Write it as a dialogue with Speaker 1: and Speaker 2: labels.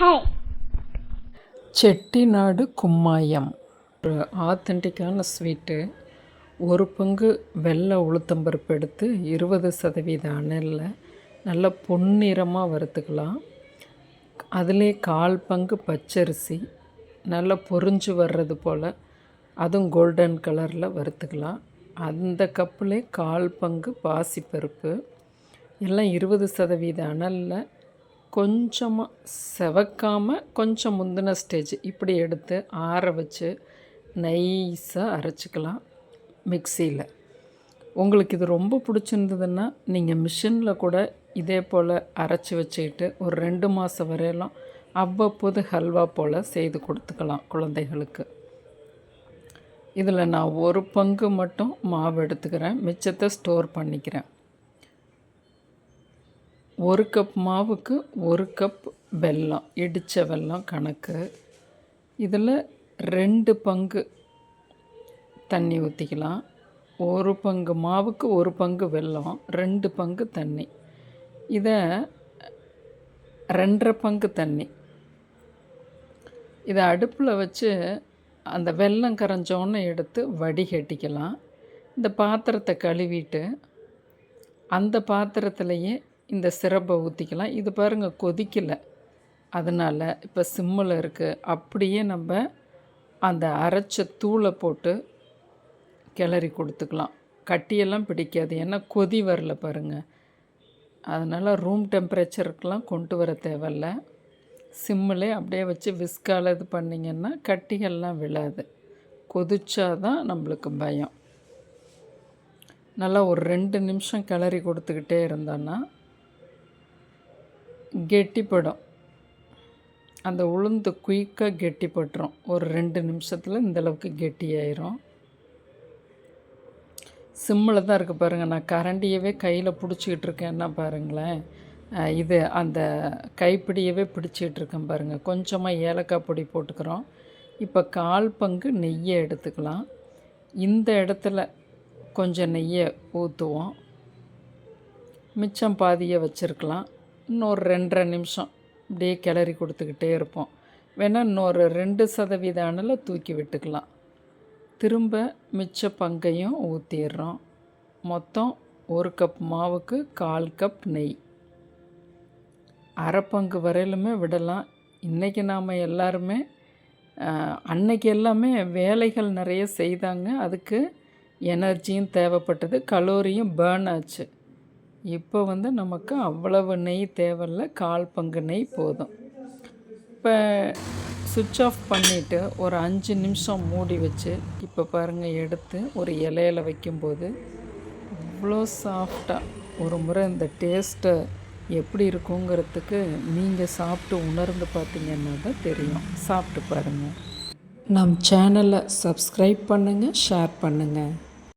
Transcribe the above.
Speaker 1: Hi
Speaker 2: Chettinad கும்மாயம். ஒரு ஆத்தென்டிக்கான sweet. ஒரு பங்கு வெள்ளை உளுத்தம்பருப்பு எடுத்து இருபது சதவீத அனலில் நல்ல பொன்னிறமாக வறுத்துக்கலாம். அதிலே கால் பங்கு பச்சரிசி நல்லா பொரிஞ்சு வர்றது போல் அதுவும் கோல்டன் கலரில் வறுத்துக்கலாம். அந்த கப்புலே கால் பங்கு பாசிப்பருப்பு. எல்லாம் இருபது சதவீத அனலில் கொஞ்சமாக செவக்காமல் கொஞ்சம் முந்தின ஸ்டேஜ் இப்படி எடுத்து ஆற வச்சு நைஸாக அரைச்சிக்கலாம் மிக்சியில். உங்களுக்கு இது ரொம்ப பிடிச்சிருந்ததுன்னா நீங்கள் மிஷினில் கூட இதே போல் அரைச்சி வச்சுக்கிட்டு ஒரு ரெண்டு மாதம் வரையிலும். அவ்வப்போது ஹல்வா போல் செய்து கொடுத்துக்கலாம் குழந்தைகளுக்கு. இதில் நான் ஒரு பங்கு மட்டும் மாவு எடுத்துக்கிறேன். மிச்சத்தை ஸ்டோர் பண்ணிக்கிறேன். ஒரு கப் மாவுக்கு ஒரு கப் வெல்லம் இடித்த வெல்லம் கணக்கு. இதில் ரெண்டு பங்கு தண்ணி ஊற்றிக்கலாம் ஒரு பங்கு மாவுக்கு ஒரு பங்கு வெல்லம் ரெண்டு பங்கு தண்ணி. இதை ரெண்டரை பங்கு தண்ணி. இதை அடுப்பில் வச்சு அந்த வெல்லம் கரைஞ்சோன்னு எடுத்து வடிகட்டிக்கலாம். இந்த பாத்திரத்தை கழுவிட்டு அந்த பாத்திரத்துலேயே இந்த சிரப்பை ஊற்றிக்கலாம் இது பாருங்கள் கொதிக்கலை. அதனால் இப்போ சிம்மில் இருக்குது அப்படியே நம்ம அந்த அரைச்ச தூளை போட்டு கிளறி கொடுத்துக்கலாம். கட்டியெல்லாம் பிடிக்காது. ஏன்னா கொதி வரல பாருங்கள் அதனால் ரூம் டெம்பரேச்சருக்கெலாம் கொண்டு வர தேவையில்ல. சிம்மிலே அப்படியே வச்சு விஸ்கால் இது பண்ணிங்கன்னா கட்டிகள்லாம் விழாது. கொதிச்சாதான் நம்மளுக்கு பயம். நல்லா ஒரு ரெண்டு நிமிஷம் கிளறி கொடுத்துக்கிட்டே இருந்தோன்னா கெட்டிப்படும். அந்த உளுந்து குயிக்காக கெட்டிப்பட்டுரும். ஒரு ரெண்டு நிமிஷத்தில் இந்தளவுக்கு கெட்டியாயிரும். சிம்மில் தான் இருக்குது பாருங்கள் நான் கரண்டியவே கையில் பிடிச்சிக்கிட்டு இருக்கேன்னா பாருங்களேன். இது அந்த கைப்பிடியவே பிடிச்சிக்கிட்டு இருக்கேன் பாருங்கள் கொஞ்சமாக ஏலக்காய் பொடி போட்டுக்கிறோம். இப்போ கால் பங்கு நெய்யை எடுத்துக்கலாம். இந்த இடத்துல கொஞ்சம் நெய்யை ஊற்றுவோம் மிச்சம் பாதியை வச்சுருக்கலாம். இன்னொரு ரெண்டரை நிமிஷம் இப்படியே கிளறி கொடுத்துக்கிட்டே இருப்போம். வேணால் இன்னொரு ரெண்டு சதவீத அனலில் தூக்கி விட்டுக்கலாம். திரும்ப மிச்ச பங்கையும் ஊற்றிடுறோம் மொத்தம் ஒரு கப் மாவுக்கு கால் கப் நெய். அரை பங்கு வரையிலுமே விடலாம். இன்றைக்கி நாம் எல்லாருமே அன்னைக்கு எல்லாமே வேலைகள் நிறைய செய்தாங்க. அதுக்கு எனர்ஜியும் தேவைப்பட்டது. கலோரியும் பேர்ன் ஆச்சு. இப்போ வந்து நமக்கு அவ்வளவு நெய் தேவையில்ல கால் பங்கு நெய் போதும். இப்போ சுவிட்ச் ஆஃப் பண்ணிவிட்டு ஒரு அஞ்சு நிமிஷம் மூடி வச்சு இப்போ பாருங்கள் எடுத்து ஒரு இலையில் வைக்கும்போது அவ்வளோ சாஃப்டாக ஒரு முறை இந்த டேஸ்ட்டை எப்படி இருக்குங்கிறதுக்கு நீங்கள் சாப்பிட்டு உணர்ந்து பார்த்தீங்கன்னா தான் தெரியும். சாப்பிட்டு பாருங்கள் நம் சேனலை சப்ஸ்கிரைப் பண்ணுங்கள் ஷேர் பண்ணுங்கள்